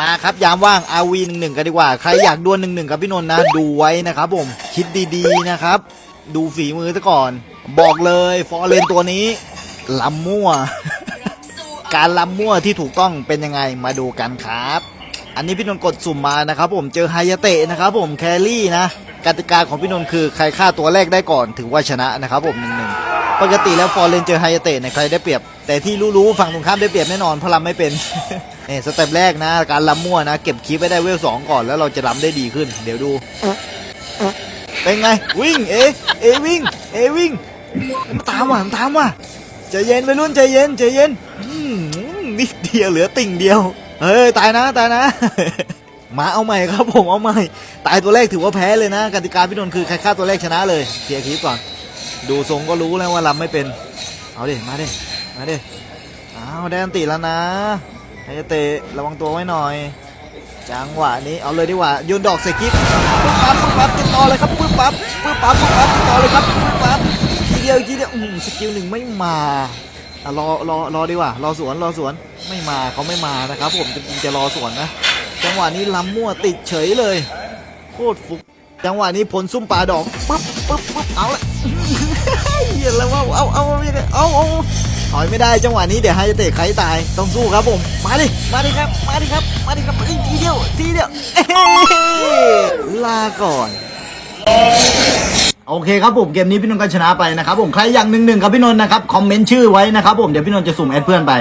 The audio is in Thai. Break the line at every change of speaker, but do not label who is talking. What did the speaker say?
มาครับยามว่างอาวีหนึ่งหนึ่งกันดีกว่า ใครอยากดวลหนึ่งหนึ่งกับพี่นนท์นะ ดูไว้นะครับผมคิดดีๆนะครับ ดูฝีมือซะก่อน บอกเลยฟอร์เรนตัวนี้ลำมั่ว การลำมั่วที่ถูกต้องเป็นยังไงมาดูกันครับ อันนี้พี่นนท์กดสุ่มมานะครับผมเจอไฮยาเตะนะครับผมแครี่นะกติกาของพี่นนท์คือใครฆ่าตัวแรกได้ก่อนถือว่าชนะนะครับผมหนึ่งหนึ่ง ปกติแล้วฟอร์เรนเจอไฮยาเตะเนี่ยใครได้เปรียบ แต่ที่รู้ๆฝั่งตรงข้ามได้เปรียบแน่นอนเพราะลำไม่เป็นเนี่ยสเต็ปแรกนะ การลำมั่วนะ เก็บคีปไว้ได้เวลสองก่อนแล้วเราจะลำได้ดีขึ้น เดี๋ยวดู เป็นไง วิ่งเอเอวิ่งเอวิ่งมันตามว่ะมันตามว่ะใจเย็นไปรุ่นใจเย็นใจเย็นนิดเดียวเหลือติ่งเดียว เฮ้ยตายนะตายนะมาเอาใหม่ครับผมเอาใหม่ ตายตัวแรกถือว่าแพ้เลยนะกติกาพี่นนท์คือใครฆ่าตัวแรกชนะเลยเคลียร์คลิปก่อน ดูทรงก็รู้แล้วว่าลำไม่เป็น เอาดิ มาดิ มาดิอ้าวได้อันติแล้วนะไฮยาเตะระวังตัวไว้หน่อย จังหวะนี้ เอาเลยดีกว่าโยนดอกใส่กิ๊บปึ๊บปั๊บปึ๊บปั๊บติดต่อเลยครับปึ๊บปั๊บปึ๊บปั๊บปึ๊บปั๊บติดต่อเลยครับปึ๊บปั๊บทีเดียวอีกทีเดียวอืมสกิลหนึ่งไม่มาอะรอรอรอดีกว่ารอสวนรอสวนไม่มาเขาไม่มานะครับ ผมจะจะรอสวนนะ จังหวะนี้ลำมั่วติดเฉยเลย โคตรฟุก จังหวะนี้ผลซุ่มปลาดอกปึ๊บปึ๊บปึ๊บเอาละเหี้ยแล้วว่าเอาเอาเอาเอาเอาถอยไม่ได้จังหวะนี้เดี๋ยวไฮจะเตะใครตายต้องสู้ครับผมมาดิมาดิครับมาดิครับมาดิครับเฮ้ทีเดียวทีเดียวลาก่อนโอเคครับผมเกมนี้พี่นนท์ก็ชนะไปนะครับผมใครอย่ากหนึ่งหนึ่งกับพี่นนท์นะครับคอมเมนต์ชื่อไว้นะครับผมเดี๋ยวพี่นนท์จะสุ่มแอดเพื่อนไป